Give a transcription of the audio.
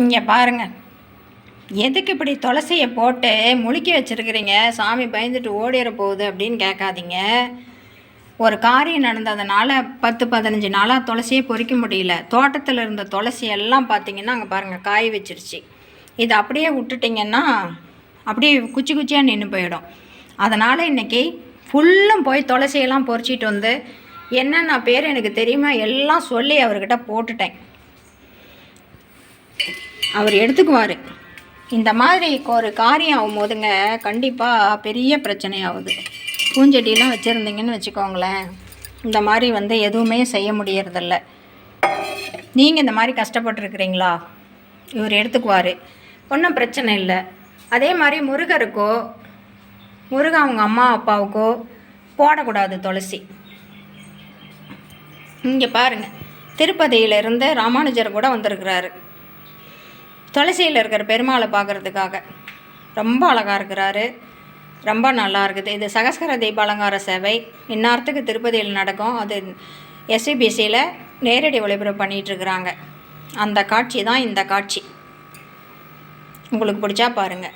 இங்கே பாருங்க. எதுக்கு இப்படி துளசியை போட்டு முழுக்கி வச்சுருக்கிறீங்க? சாமி பயந்துட்டு ஓடிற போகுது அப்படின்னு கேட்காதீங்க. ஒரு காரியம் நடந்ததுனால பத்து பதினஞ்சு நாளாக துளசியே பொறிக்க முடியல. தோட்டத்தில் இருந்த துளசி எல்லாம் பார்த்தீங்கன்னா அங்கே பாருங்கள் காய் வச்சிருச்சு. இதை அப்படியே விட்டுட்டிங்கன்னா அப்படியே குச்சி குச்சியாக நின்று போயிடும். அதனால் இன்றைக்கி ஃபுல்லும் போய் துளசியெல்லாம் பொறிச்சிட்டு வந்து என்னென்ன பேர் எனக்கு தெரியுமா எல்லாம் சொல்லி அவர்கிட்ட போட்டுட்டேன். அவர் எடுத்துக்குவார். இந்த மாதிரி ஒரு காரியம் ஆகும் போதுங்க கண்டிப்பாக பெரிய பிரச்சனை ஆகுது பூஞ்செடியெலாம் வச்சுருந்தீங்கன்னு வச்சுக்கோங்களேன் இந்த மாதிரி வந்து எதுவுமே செய்ய முடியறதில்ல. நீங்கள் இந்த மாதிரி கஷ்டப்பட்டுருக்கிறீங்களா? இவர் எடுத்துக்குவார். ஒன்றும் பிரச்சனை இல்லை. அதே மாதிரி முருகருக்கோ முருகன் அவங்க அம்மா அப்பாவுக்கோ போடக்கூடாது துளசி. இங்கே பாருங்கள் திருப்பதியிலிருந்து ராமானுஜர் கூட வந்திருக்கிறாரு. துளசியில் இருக்கிற பெருமாளை பார்க்குறதுக்காக ரொம்ப அழகாக இருக்கிறாரு. ரொம்ப நல்லா இருக்குது. இது சகஸ்கர தீப அலங்கார சேவை. இந்நேரத்துக்கு திருப்பதியில் நடக்கும். அது எஸ்சிபிசியில் நேரடி ஒளிபரப்பு பண்ணிகிட்ருக்குறாங்க அந்த காட்சி தான் இந்த காட்சி. உங்களுக்கு பிடிச்சா பாருங்கள்